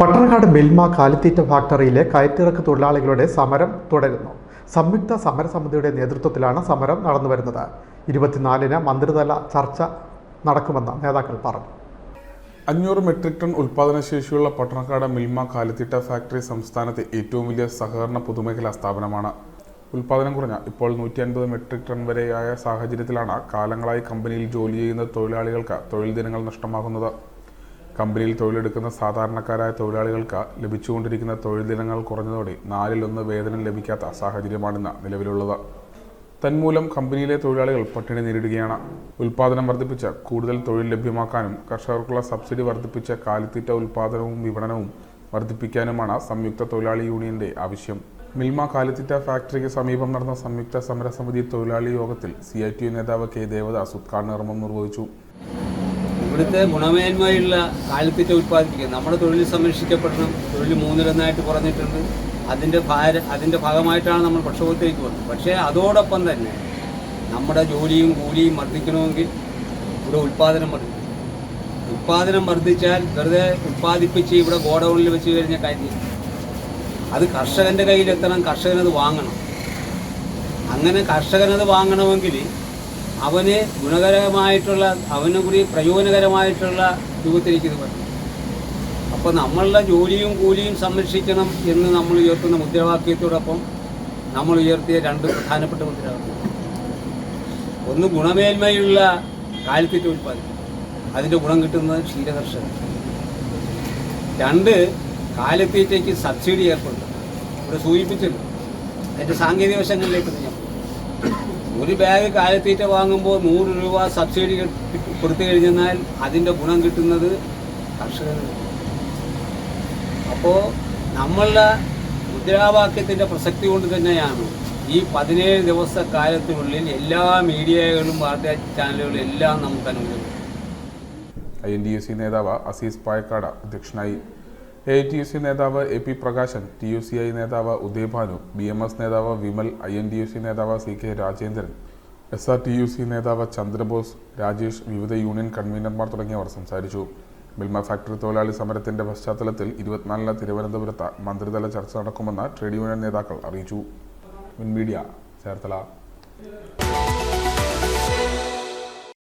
പട്ടണക്കാട് മിൽമ കാലിത്തീറ്റ ഫാക്ടറിയിലെ കയറ്റിറക്ക് തൊഴിലാളികളുടെ സമരം തുടരുന്നു. സംയുക്ത സമരസമിതിയുടെ നേതൃത്വത്തിലാണ് സമരം നടന്നുവരുന്നത്. ഇരുപത്തിനാലിന് മന്ത്രിതല ചർച്ച നടക്കുമെന്ന് നേതാക്കൾ പറഞ്ഞു. അഞ്ഞൂറ് മെട്രിക് ടൺ ഉൽപാദനശേഷിയുള്ള പട്ടണക്കാട് മിൽമ കാലിത്തീറ്റ ഫാക്ടറി സംസ്ഥാനത്തെ ഏറ്റവും വലിയ സഹകരണ പൊതുമേഖലാ സ്ഥാപനമാണ്. ഉൽപാദനം കുറഞ്ഞ ഇപ്പോൾ നൂറ്റി അൻപത് മെട്രിക് ടൺ വരെയായ സാഹചര്യത്തിലാണ് കാലങ്ങളായി കമ്പനിയിൽ ജോലി ചെയ്യുന്ന തൊഴിലാളികൾക്ക് തൊഴിൽ ദിനങ്ങൾ നഷ്ടമാകുന്നത്. കമ്പനിയിൽ തൊഴിലെടുക്കുന്ന സാധാരണക്കാരായ തൊഴിലാളികൾക്ക് ലഭിച്ചുകൊണ്ടിരിക്കുന്ന തൊഴിൽ ദിനങ്ങൾ കുറഞ്ഞതോടെ നാലിലൊന്ന് വേതനം ലഭിക്കാത്ത സാഹചര്യമാണിന്ന് നിലവിലുള്ളത്. തന്മൂലം കമ്പനിയിലെ തൊഴിലാളികൾ പട്ടിണി നേരിടുകയാണ്. ഉൽപാദനം വർദ്ധിപ്പിച്ച് കൂടുതൽ തൊഴിൽ ലഭ്യമാക്കാനും കർഷകർക്കുള്ള സബ്സിഡി വർദ്ധിപ്പിച്ച് കാലിത്തീറ്റ ഉൽപാദനവും വിപണനവും വർദ്ധിപ്പിക്കാനുമാണ് സംയുക്ത തൊഴിലാളി യൂണിയന്റെ ആവശ്യം. മിൽമ കാലിത്തീറ്റ ഫാക്ടറിക്ക് സമീപം നടന്ന സംയുക്ത സമരസമിതി തൊഴിലാളി യോഗത്തിൽ സി നേതാവ് കെ ദേവദാസ് ഉദ്ഘാടന കർമ്മം നിർവഹിച്ചു. ഇവിടുത്തെ ഗുണമേന്മയുള്ള കാലിത്തീറ്റ ഉൽപ്പാദിപ്പിക്കുക. നമ്മുടെ തൊഴിൽ സംരക്ഷിക്കപ്പെടണം. തൊഴിൽ മൂന്നിലൊന്നായിട്ട് കുറഞ്ഞിട്ടുണ്ട്. അതിന്റെ ഭാര അതിന്റെ ഭാഗമായിട്ടാണ് നമ്മൾ പ്രക്ഷോഭത്തിലേക്ക് വന്നത് പക്ഷേ അതോടൊപ്പം തന്നെ നമ്മുടെ ജോലിയും കൂലിയും വർദ്ധിക്കണമെങ്കിൽ ഇവിടെ ഉൽപ്പാദനം വർദ്ധിക്കും. ഉൽപ്പാദനം വർദ്ധിച്ചാൽ വെറുതെ ഉൽപ്പാദിപ്പിച്ച് ഇവിടെ ഗോഡൗണിൽ വെച്ച് കഴിഞ്ഞ കാര്യം അത് കർഷകന്റെ കയ്യിലെത്തണം കർഷകനത് വാങ്ങണം. അങ്ങനെ കർഷകനത് വാങ്ങണമെങ്കിൽ അവന് ഗുണകരമായിട്ടുള്ള അവന് കൂടി പ്രയോജനകരമായിട്ടുള്ള രൂപത്തിലേക്ക് വരണം അപ്പോൾ നമ്മളുടെ ജോലിയും കൂലിയും സംരക്ഷിക്കണം എന്ന് നമ്മൾ ഉയർത്തുന്ന മുദ്രാവാക്യത്തോടൊപ്പം നമ്മൾ ഉയർത്തിയ രണ്ട് പ്രധാനപ്പെട്ട മുദ്രാവാക്യം ഒന്ന് ഗുണമേന്മയുള്ള കാലിത്തീറ്റ ഉൽപ്പാദനം. അതിന്റെ ഗുണം കിട്ടുന്നത് ക്ഷീരകർഷകർ. രണ്ട് കാലിത്തീറ്റയ്ക്ക് സബ്സിഡി ഏർപ്പെടുത്തും ഇവിടെ സൂചിപ്പിച്ചിട്ടുണ്ട്. അതിന്റെ സാങ്കേതിക വശങ്ങളിലേക്ക് ഞാൻ. ഒരു ബാഗ് കാലിത്തീറ്റ വാങ്ങുമ്പോൾ നൂറ് രൂപ സബ്സിഡി കൊടുത്തു കഴിഞ്ഞാൽ അതിന്റെ ഗുണം കിട്ടുന്നത് കർഷകർ അപ്പോൾ നമ്മളുടെ മുദ്രാവാക്യത്തിന്റെ പ്രസക്തി കൊണ്ട് തന്നെയാണ് ഈ പതിനേഴ് ദിവസ കാലത്തിനുള്ളിൽ എല്ലാ മീഡിയകളും വാർത്താ ചാനലുകളും എല്ലാം നമുക്ക് അനുകൂലം I N D S C നേതാവ് അസീസ് പായക്കാട് അധ്യക്ഷനായി എ ടി യു സി നേതാവ് A P Prakashan T U C I നേതാവ് ഉദയഭാനു ബി എം എസ് നേതാവ് Vimal I N T U C നേതാവ് C K Rajendran S R T U C നേതാവ് ചന്ദ്രബോസ് രാജേഷ് വിവിധ union കൺവീനർമാർ തുടങ്ങിയവർ സംസാരിച്ചു. മിൽമ ഫാക്ടറി തൊഴിലാളി സമരത്തിന്റെ പശ്ചാത്തലത്തിൽ ഇരുപത്തിനാലിന് തിരുവനന്തപുരത്ത് മന്ത്രിതല ചർച്ച നടക്കുമെന്ന് ട്രേഡ് യൂണിയൻ നേതാക്കൾ അറിയിച്ചു. മിൻ മീഡിയ ചേർത്തല.